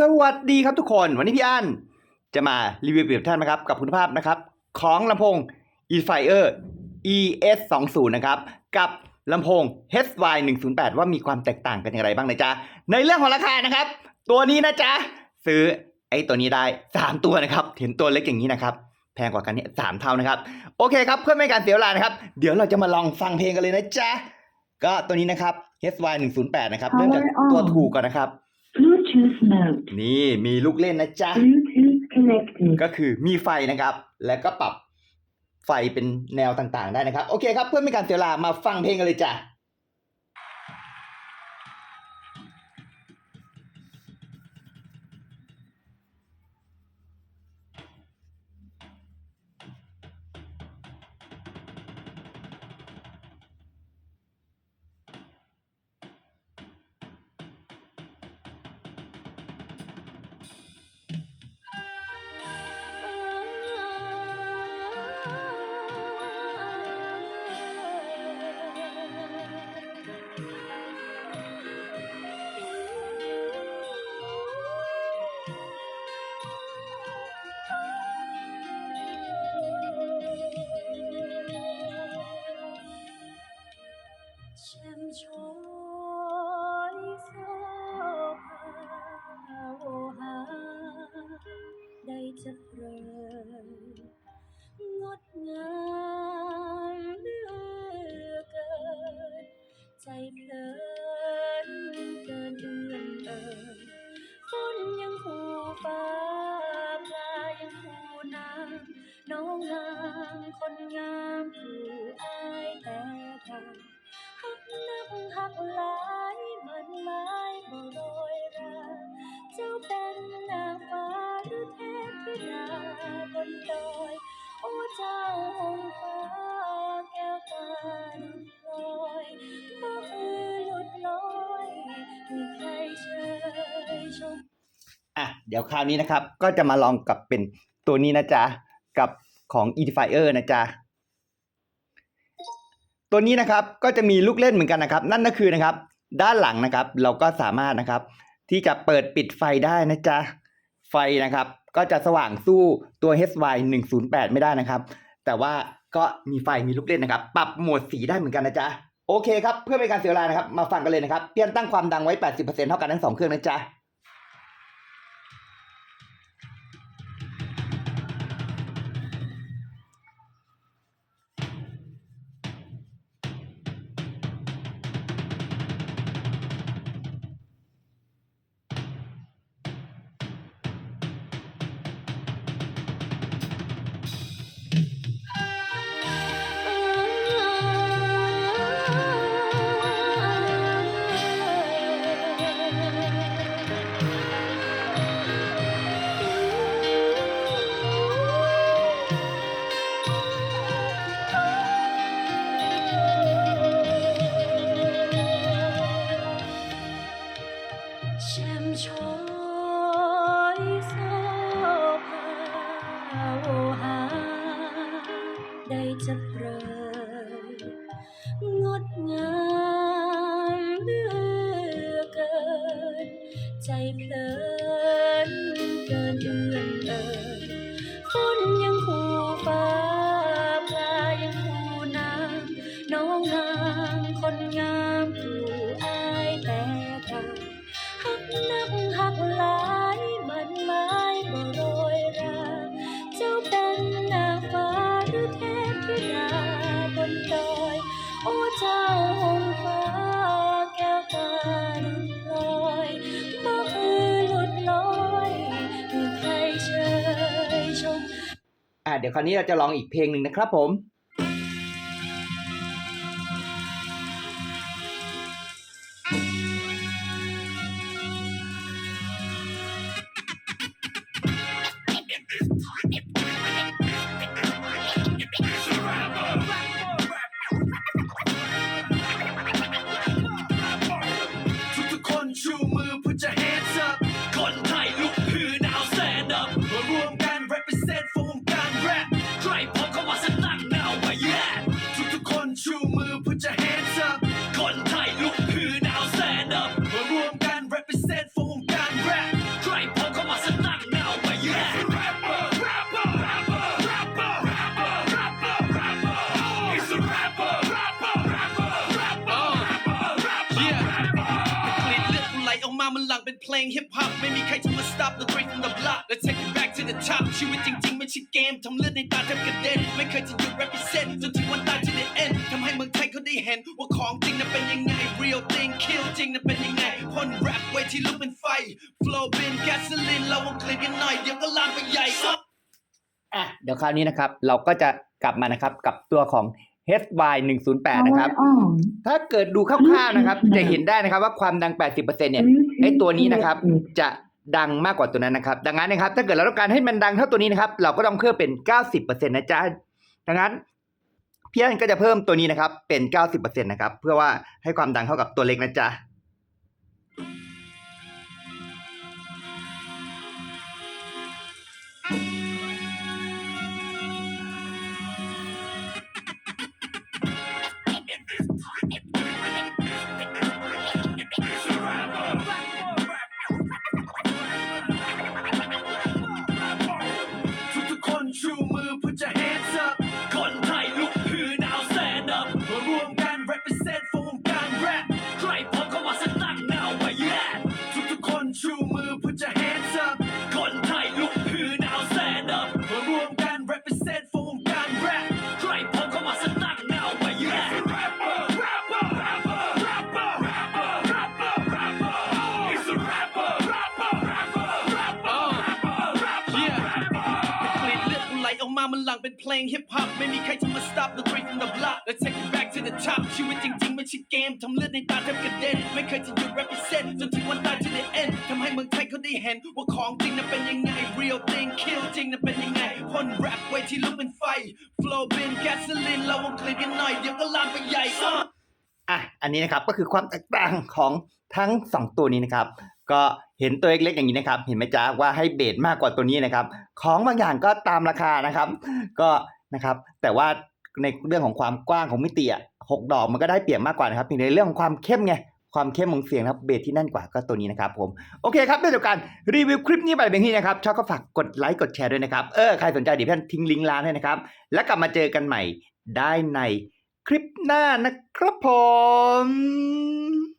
สวัสดีครับทุกคน วันนี้พี่อันจะมารีวิวเปรียบเทียบนะครับ กับคุณภาพนะครับ ของลำโพง e f i r e ES 2 0นะครับ กับลำโพง HY 1 0 8ว่ามีความแตกต่างกันอย่างไรบ้างนะจ๊ะ ในเรื่องของราคานะครับ ตัวนี้นะจ๊ะ ซื้อไอ้ตัวนี้ได้ 3 ตัวนะครับ เห็นตัวเล็กอย่างนี้นะครับแพงกว่ากันเนี่ยสามเท่านะครับ โอเคครับ เพื่อไม่ให้การเสียเวลานะครับ เดี๋ยวเราจะมาลองฟังเพลงกันเลยนะจ๊ะ ก็ตัวนี้นะครับ HY 1 0 8นะครับ เริ่มจากตัวถูกก่อนนะครับ Bluetooth mode. นี่มีลูกเล่นนะจ๊ะ Bluetooth connected. ก็คือมีไฟนะครับ แล้วก็ปรับไฟเป็นแนวต่างๆได้นะครับ โอเคครับเพื่อไม่ให้การเสียเวลามาฟังเพลงกันเลยจ้ะ เดี๋ยวคราวนี้นะครับ ก็จะมาลองกับเป็นตัวนี้นะจ๊ะ กับของ Edifier นะจ๊ะ ตัวนี้นะครับก็จะมีลูกเล่นเหมือนกันนะครับ นั่นก็คือนะครับ ด้านหลังนะครับ เราก็สามารถนะครับ ที่จะเปิดปิดไฟได้นะจ๊ะ ไฟนะครับ ก็จะสว่างสู้ตัว HY 108 ไม่ได้นะครับ แต่ว่าก็มีไฟมีลูกเล่นนะครับ ปรับโหมดสีได้เหมือนกันนะจ๊ะโอเคครับ เพื่อไม่ให้การเสียเวลานะครับ มาฟังกันเลยนะครับ เพียนตั้งความดังไว้ 80%เท่ากันทั้งสองเครื่องนะจ๊ะ น้องนางคนงามผู้อายแต่กันหักนักหักหลายมันหมายบ่โรยราเจ้าเป็นนางฟ้าหรือเทพธิดาบนดอย โอ้เจ้าหงฟ้าแก้วตาดุดลอยบ่อือหลุดลอยมีใครเชยชมอะเดี๋ยวคราวนี้เราจะลองอีกเพลงหนึ่งนะครับผม ลงฮิปฮอปไม่มีใครจะมา stop the train from the block Let's take it back to the top ชีวิตจริงๆไม่ใช่เกมทำเลือดในตาแทบกระเด็น ไม่เคยจะหยุด represent จนถึงวันตายที่ the end ทำให้เมืองไทยเขาได้เห็น ว่าของจริงนั้นเป็นยังไง real thing kill จริงนั้นเป็นยังไงคนแรปเวทีลุกเป็นไฟ flow เป็น gasoline เราเอาเคลียร์กันหน่อยเดี๋ยวก็ลามไปใหญ่อะเดี๋ยวคราวนี้นะครับ เราก็จะกลับมานะครับกับตัวของ HY 108 นะครับ Power on. ถ้าเกิดดูคร่าวๆนะครับ จะเห็นได้นะครับว่าความดัง 80%เนี่ยไอ้ตัวนี้นะครับจะดังมากกว่าตัวนั้นนะครับ ดังนั้นนะครับ ถ้าเกิดเราต้องการให้มันดังเท่าตัวนี้นะครับ เราก็ต้องเพิ่มเป็น 90%นะจ๊ะ ดังนั้นพี่อันก็จะเพิ่มตัวนี้นะครับเป็น 90%นะครับ เพื่อว่าให้ความดังเท่ากับตัวเล็กนะจ๊ะ มามันหลังเป็นเพลงฮิปฮอปไม่มีใครจะมา stop the train from the block Let's take it back to the top ชีวิตจริงๆไม่ใช่เกมทำเลือดในตาแทบกระเด็นไม่เคยจะหยุด represent จนถึงวันตายที่ the end ทำให้เมืองไทยเขาได้เห็น ว่าของจริงนั้นเป็นยังไง real thing kill จริงนั้นเป็นยังไงคนแรปเวทีลุกเป็นไฟ flow เป็น gasoline เราเอาเคลียร์กันหน่อยเดี๋ยวก็ลามไปใหญ่อะอันนี้นะครับก็คือความแตกต่างของทั้งสองตัวนี้นะครับ ก็ ห็นตัวเล็กๆอย่างนี้นะครับ เห็นไหมจ๊ะว่าให้เบสมากกว่าตัวนี้นะครับ ของบางอย่างก็ตามราคานะครับ ก็นะครับ แต่ว่าในเรื่องของความกว้างของมิติอะหกดอกมันก็ได้เปรียบมากกว่านะครับในเรื่องของความเข้มไงความเข้มของเสียงนะครับเบสที่แน่นกว่าก็ตัวนี้นะครับผมโอเคครับด้วยเดียวกันรีวิวคลิปนี้ไปเพียงที่นะครับชอบก็ฝากกดไลค์กดแชร์ด้วยนะครับเออใครสนใจเดี๋ยวพี่ทิ้งลิงก์ร้านให้นะครับ แล้วกลับมาเจอกันใหม่ได้ในคลิปหน้านะครับผม